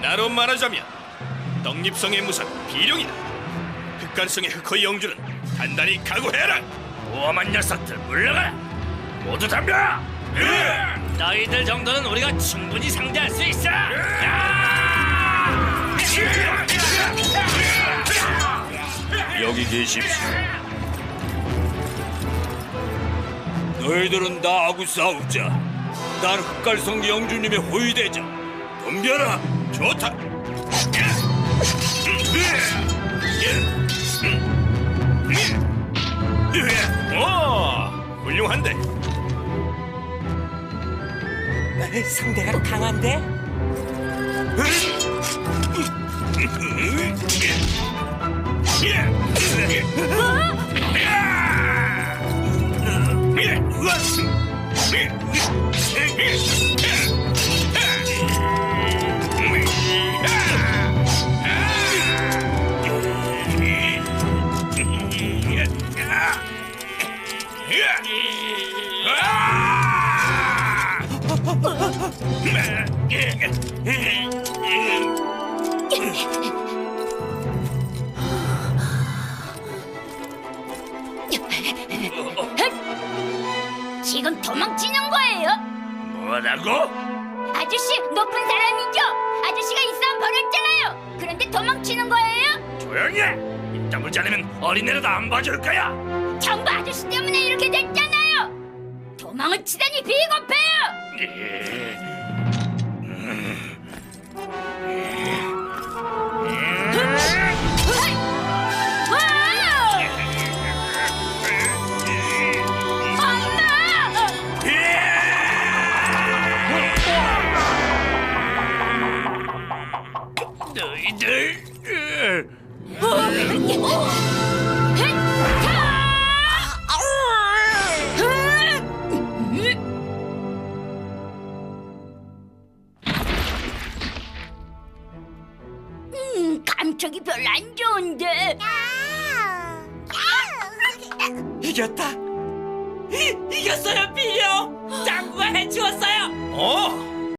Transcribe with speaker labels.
Speaker 1: 나로 말하자면 떡잎성의 무상 비룡이다. 흑간성의 흑허 영주는 단단히 각오해라.
Speaker 2: 모험한 녀석들 물러가라 모두 덤벼 너희들 정도는 우리가 충분히 상대할 수 있어
Speaker 3: 여기 계십시오. 너희들은 나하고 싸우자. 난 흑갈성 영주님의 호위대자. 덤벼라.
Speaker 1: 좋다. 오, 훌륭한데.
Speaker 4: 상대가 강한데?
Speaker 5: 지금 도망치는 거예요?
Speaker 2: 뭐라고?
Speaker 5: 아저씨 높은 사람이죠? 아저씨가 이 싸움 벌였잖아요. 그런데 도망치는 거예요?
Speaker 2: 조용히 해 이따물지 않으면 어린애라도 안 봐줄 거야
Speaker 5: 전부 아저씨 때문에 이렇게 됐잖아요. 도망을 치다니 비겁해요.
Speaker 2: 너희들 으,
Speaker 5: 음, 감촉이 별로 안 좋은데.
Speaker 4: 이겼다. 이, 이겼어요, 비룡. 짱구가 해치웠어요.
Speaker 1: 어,